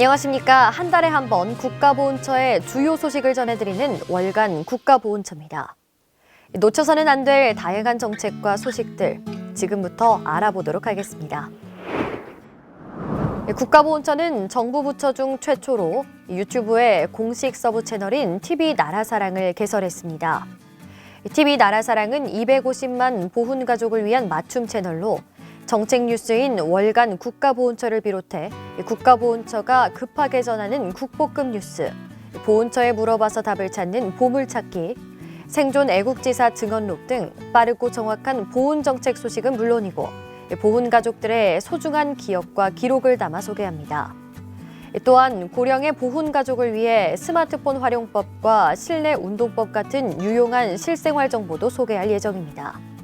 안녕하십니까. 한 달에 한 번 국가보훈처의 주요 소식을 전해드리는 월간 국가보훈처입니다. 놓쳐서는 안 될 다양한 정책과 소식들 지금부터 알아보도록 하겠습니다. 국가보훈처는 정부 부처 중 최초로 유튜브의 공식 서브 채널인 TV 나라사랑을 개설했습니다. TV 나라사랑은 250만 보훈 가족을 위한 맞춤 채널로 정책 뉴스인 월간 국가보훈처를 비롯해 국가보훈처가 급하게 전하는 국보급 뉴스, 보훈처에 물어봐서 답을 찾는 보물찾기, 생존 애국지사 증언록 등 빠르고 정확한 보훈 정책 소식은 물론이고 보훈 가족들의 소중한 기억과 기록을 담아 소개합니다. 또한 고령의 보훈 가족을 위해 스마트폰 활용법과 실내 운동법 같은 유용한 실생활 정보도 소개할 예정입니다.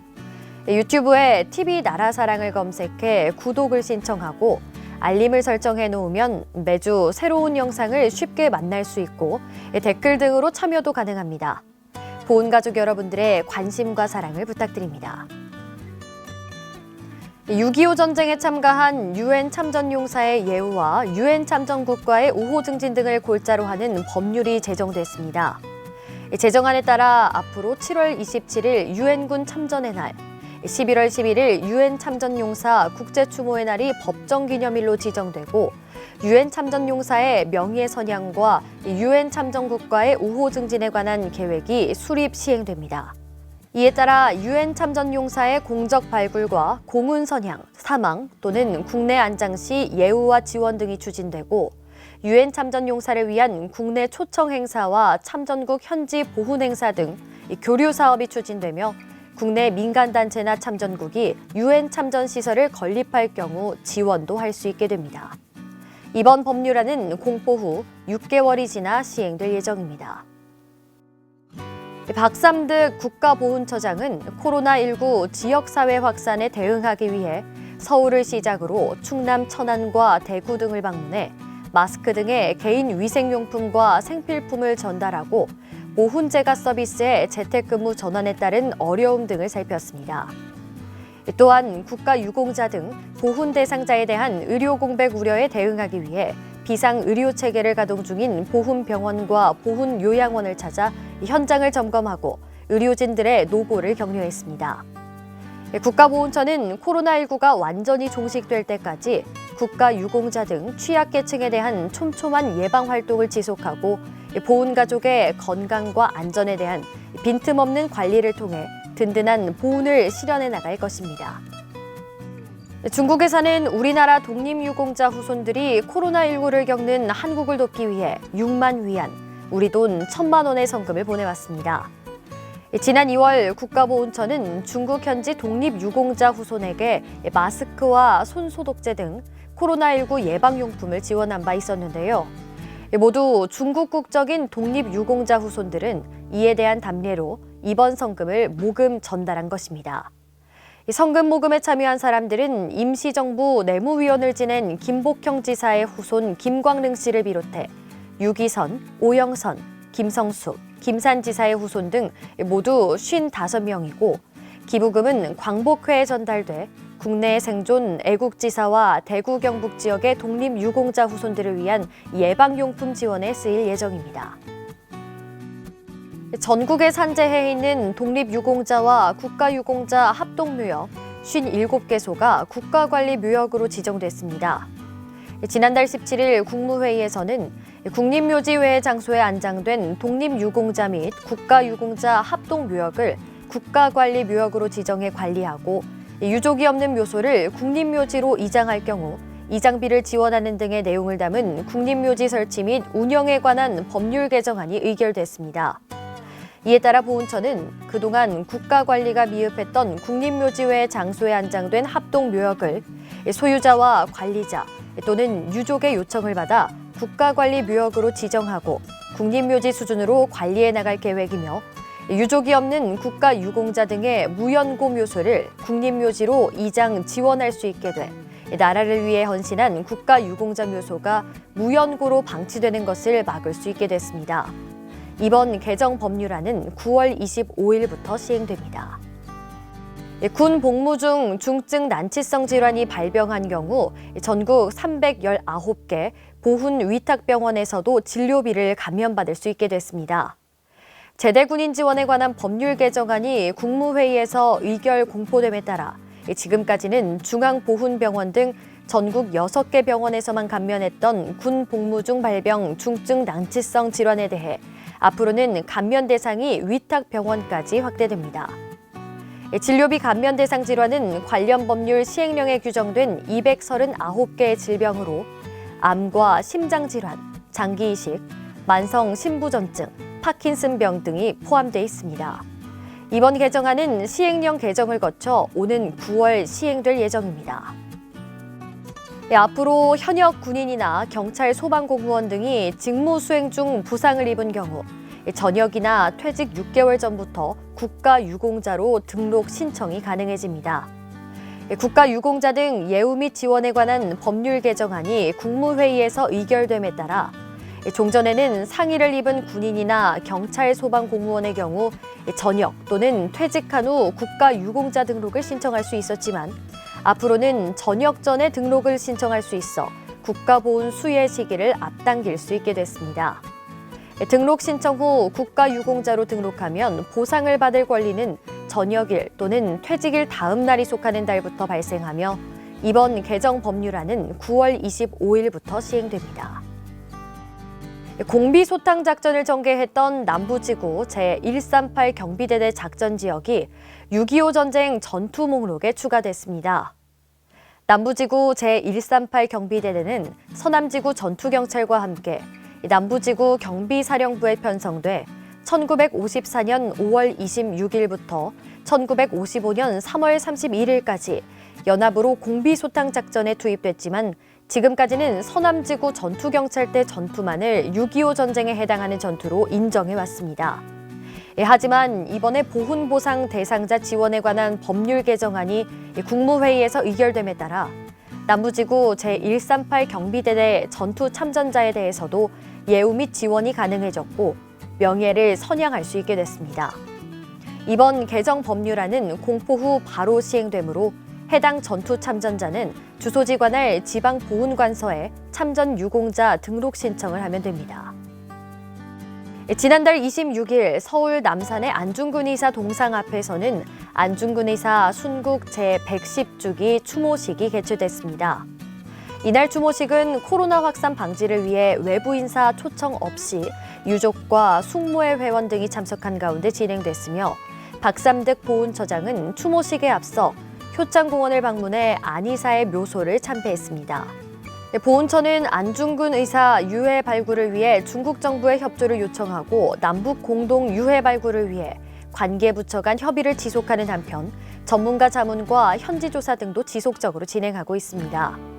유튜브에 TV 나라사랑을 검색해 구독을 신청하고 알림을 설정해 놓으면 매주 새로운 영상을 쉽게 만날 수 있고 댓글 등으로 참여도 가능합니다. 보훈 가족 여러분들의 관심과 사랑을 부탁드립니다. 6.25 전쟁에 참가한 유엔 참전용사의 예우와 유엔 참전국가의 우호 증진 등을 골자로 하는 법률이 제정됐습니다. 제정안에 따라 앞으로 7월 27일 유엔군 참전의 날, 11월 11일 유엔 참전용사 국제추모의 날이 법정기념일로 지정되고 유엔 참전용사의 명예 선양과 유엔 참전국가의 우호 증진에 관한 계획이 수립 시행됩니다. 이에 따라 유엔 참전용사의 공적 발굴과 공훈 선양, 사망 또는 국내 안장 시 예우와 지원 등이 추진되고 유엔 참전용사를 위한 국내 초청 행사와 참전국 현지 보훈 행사 등 교류 사업이 추진되며 국내 민간단체나 참전국이 유엔 참전 시설을 건립할 경우 지원도 할 수 있게 됩니다. 이번 법률안은 공포 후 6개월이 지나 시행될 예정입니다. 박삼득 국가보훈처장은 코로나19 지역사회 확산에 대응하기 위해 서울을 시작으로 충남 천안과 대구 등을 방문해 마스크 등의 개인 위생용품과 생필품을 전달하고 보훈제가 서비스의 재택근무 전환에 따른 어려움 등을 살폈습니다. 또한 국가유공자 등 보훈 대상자에 대한 의료 공백 우려에 대응하기 위해 비상 의료 체계를 가동 중인 보훈병원과 보훈요양원을 찾아 현장을 점검하고 의료진들의 노고를 격려했습니다. 국가보훈처는 코로나19가 완전히 종식될 때까지 국가 유공자 등 취약계층에 대한 촘촘한 예방 활동을 지속하고 보훈 가족의 건강과 안전에 대한 빈틈없는 관리를 통해 든든한 보훈을 실현해 나갈 것입니다. 중국에 사는 우리나라 독립유공자 후손들이 코로나19를 겪는 한국을 돕기 위해 6만 위안, 우리 돈 1천만 원의 성금을 보내왔습니다. 지난 2월 국가보훈처는 중국 현지 독립유공자 후손에게 마스크와 손소독제 등 코로나19 예방용품을 지원한 바 있었는데요. 모두 중국 국적인 독립유공자 후손들은 이에 대한 답례로 이번 성금을 모금 전달한 것입니다. 성금 모금에 참여한 사람들은 임시정부 내무위원을 지낸 김복형 지사의 후손 김광릉 씨를 비롯해 유기선, 오영선, 김성숙, 김산 지사의 후손 등 모두 55명이고 기부금은 광복회에 전달돼 국내 생존 애국지사와 대구 경북 지역의 독립 유공자 후손들을 위한 예방용품 지원에 쓰일 예정입니다. 전국에 산재해 있는 독립유공자와 국가유공자 합동묘역 57개소가 국가관리묘역으로 지정됐습니다. 지난달 17일 국무회의에서는 국립묘지외의 장소에 안장된 독립유공자 및 국가유공자 합동묘역을 국가관리묘역으로 지정해 관리하고 유족이 없는 묘소를 국립묘지로 이장할 경우 이장비를 지원하는 등의 내용을 담은 국립묘지 설치 및 운영에 관한 법률 개정안이 의결됐습니다. 이에 따라 보훈처는 그동안 국가 관리가 미흡했던 국립묘지 외 장소에 안장된 합동묘역을 소유자와 관리자 또는 유족의 요청을 받아 국가관리묘역으로 지정하고 국립묘지 수준으로 관리해 나갈 계획이며 유족이 없는 국가유공자 등의 무연고 묘소를 국립묘지로 이장 지원할 수 있게 돼 나라를 위해 헌신한 국가유공자 묘소가 무연고로 방치되는 것을 막을 수 있게 됐습니다. 이번 개정 법률안은 9월 25일부터 시행됩니다. 군 복무 중 중증 난치성 질환이 발병한 경우 전국 319개 보훈 위탁병원에서도 진료비를 감면받을 수 있게 됐습니다. 제대 군인 지원에 관한 법률 개정안이 국무회의에서 의결 공포됨에 따라 지금까지는 중앙보훈병원 등 전국 6개 병원에서만 감면했던 군 복무 중 발병 중증 난치성 질환에 대해 앞으로는 감면 대상이 위탁 병원까지 확대됩니다. 진료비 감면 대상 질환은 관련 법률 시행령에 규정된 239개의 질병으로 암과 심장 질환, 장기 이식, 만성 신부전증, 파킨슨병 등이 포함돼 있습니다. 이번 개정안은 시행령 개정을 거쳐 오는 9월 시행될 예정입니다. 네, 앞으로 현역 군인이나 경찰 소방공무원 등이 직무 수행 중 부상을 입은 경우 전역이나 퇴직 6개월 전부터 국가유공자로 등록 신청이 가능해집니다. 국가유공자 등 예우 및 지원에 관한 법률 개정안이 국무회의에서 의결됨에 따라 종전에는 상해를 입은 군인이나 경찰 소방 공무원의 경우 전역 또는 퇴직한 후 국가유공자 등록을 신청할 수 있었지만 앞으로는 전역 전에 등록을 신청할 수 있어 국가보훈 수혜 시기를 앞당길 수 있게 됐습니다. 등록 신청 후 국가유공자로 등록하면 보상을 받을 권리는 전역일 또는 퇴직일 다음 날이 속하는 달부터 발생하며 이번 개정 법률안은 9월 25일부터 시행됩니다. 공비소탕 작전을 전개했던 남부지구 제138 경비대대 작전 지역이 6.25 전쟁 전투 목록에 추가됐습니다. 남부지구 제138 경비대대는 서남지구 전투경찰과 함께 남부지구 경비사령부에 편성돼 1954년 5월 26일부터 1955년 3월 31일까지 연합으로 공비소탕 작전에 투입됐지만 지금까지는 서남지구 전투경찰대 전투만을 6.25 전쟁에 해당하는 전투로 인정해 왔습니다. 예, 하지만 이번에 보훈보상 대상자 지원에 관한 법률 개정안이 국무회의에서 의결됨에 따라 남부지구 제138 경비대대 전투 참전자에 대해서도 예우 및 지원이 가능해졌고 명예를 선양할 수 있게 됐습니다. 이번 개정 법률안은 공포 후 바로 시행되므로 해당 전투 참전자는 주소지 관할 지방 보훈관서에 참전 유공자 등록 신청을 하면 됩니다. 지난달 26일 서울 남산의 안중근 의사 동상 앞에서는 안중근 의사 순국 제110주기 추모식이 개최됐습니다. 이날 추모식은 코로나 확산 방지를 위해 외부 인사 초청 없이 유족과 숙모회 회원 등이 참석한 가운데 진행됐으며 박삼득 보훈처장은 추모식에 앞서 효창공원을 방문해 안이사의 묘소를 참배했습니다. 네, 보훈처는 안중근 의사 유해 발굴을 위해 중국 정부의 협조를 요청하고 남북 공동 유해 발굴을 위해 관계부처 간 협의를 지속하는 한편 전문가 자문과 현지 조사 등도 지속적으로 진행하고 있습니다.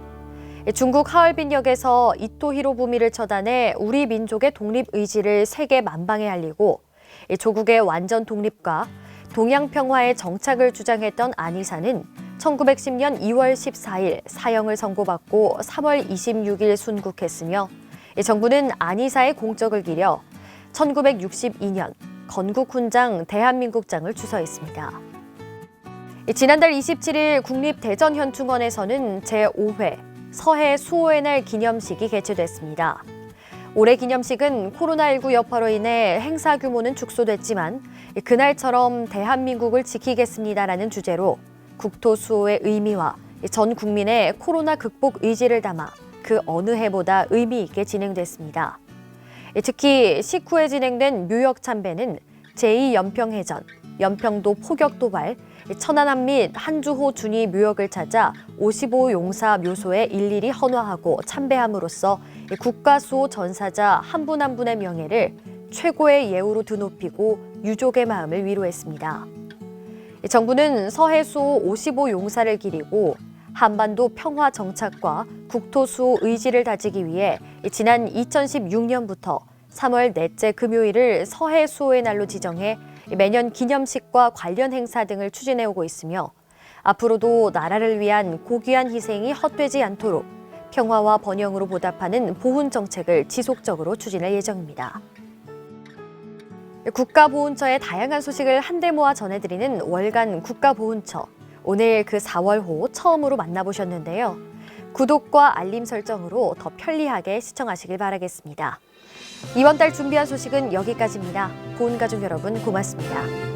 네, 중국 하얼빈역에서 이토 히로부미를 처단해 우리 민족의 독립 의지를 세계 만방에 알리고 네, 조국의 완전 독립과 동양 평화의 정착을 주장했던 안이사는 1910년 2월 14일 사형을 선고받고 3월 26일 순국했으며 정부는 안이사의 공적을 기려 1962년 건국훈장 대한민국장을 주서했습니다. 지난달 27일 국립대전현충원에서는 제5회 서해 수호의 날 기념식이 개최됐습니다. 올해 기념식은 코로나19 여파로 인해 행사 규모는 축소됐지만 그날처럼 대한민국을 지키겠습니다라는 주제로 국토 수호의 의미와 전 국민의 코로나 극복 의지를 담아 그 어느 해보다 의미 있게 진행됐습니다. 특히 식후에 진행된 묘역 참배는 제2연평해전, 연평도 포격 도발, 천안함 및 한주호 준이 묘역을 찾아 55 용사 묘소에 일일이 헌화하고 참배함으로써 국가수호 전사자 한 분 한 분의 명예를 최고의 예우로 드높이고 유족의 마음을 위로했습니다. 정부는 서해수호 55 용사를 기리고 한반도 평화 정착과 국토 수호 의지를 다지기 위해 지난 2016년부터 3월 넷째 금요일을 서해 수호의 날로 지정해 매년 기념식과 관련 행사 등을 추진해 오고 있으며 앞으로도 나라를 위한 고귀한 희생이 헛되지 않도록 평화와 번영으로 보답하는 보훈 정책을 지속적으로 추진할 예정입니다. 국가보훈처의 다양한 소식을 한데 모아 전해드리는 월간 국가보훈처. 오늘 그 4월호 처음으로 만나보셨는데요. 구독과 알림 설정으로 더 편리하게 시청하시길 바라겠습니다. 이번 달 준비한 소식은 여기까지입니다. 본 가족 여러분 고맙습니다.